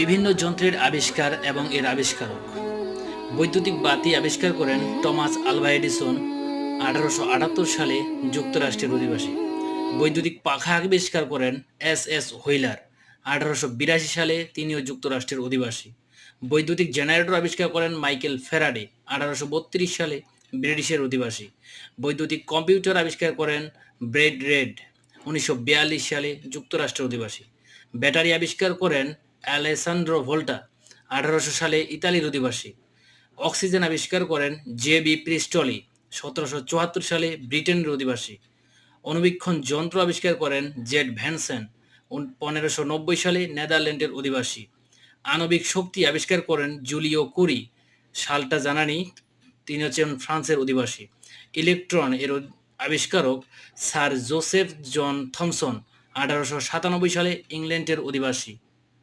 বিভিন্ন যন্ত্রের আবিষ্কার এবং এর আবিষ্কারক। বৈদ্যুতিক বাতি আবিষ্কার করেন টমাস আলভা এডিসন আঠারোশো আটাত্তর সালে যুক্তরাষ্ট্রের অধিবাসী। বৈদ্যুতিক পাখা আবিষ্কার করেন এস এস হুইলার আঠারোশো বিরাশি সালে তিনিও যুক্তরাষ্ট্রের অধিবাসী। বৈদ্যুতিক জেনারেটর আবিষ্কার করেন মাইকেল ফেরাডে আঠারোশো বত্রিশ সালে ব্রিটিশের অধিবাসী। বৈদ্যুতিক কম্পিউটার আবিষ্কার করেন ব্রেড রেড উনিশশো বিয়াল্লিশ সালে যুক্তরাষ্ট্রের অধিবাসী। ব্যাটারি আবিষ্কার করেন অ্যালেসান্ড্রো ভোল্টা আঠারোশো সালে ইতালির অধিবাসী। অক্সিজেন আবিষ্কার করেন জে বি প্রিস্টলি, সতেরোশো চুয়াত্তর সালে ব্রিটেনের অধিবাসী। অণুবীক্ষণ যন্ত্র আবিষ্কার করেন জেড ভ্যানসেন পনেরোশো নব্বই সালে নেদারল্যান্ডের অধিবাসী। আণবিক শক্তি আবিষ্কার করেন জুলিও কুরি, সালটা জানানি, তিনি হচ্ছেন ফ্রান্সের অধিবাসী। ইলেকট্রন এর আবিষ্কারক স্যার জোসেফ জন থমসন, আঠারোশো সাতানব্বই সালে ইংল্যান্ডের অধিবাসী।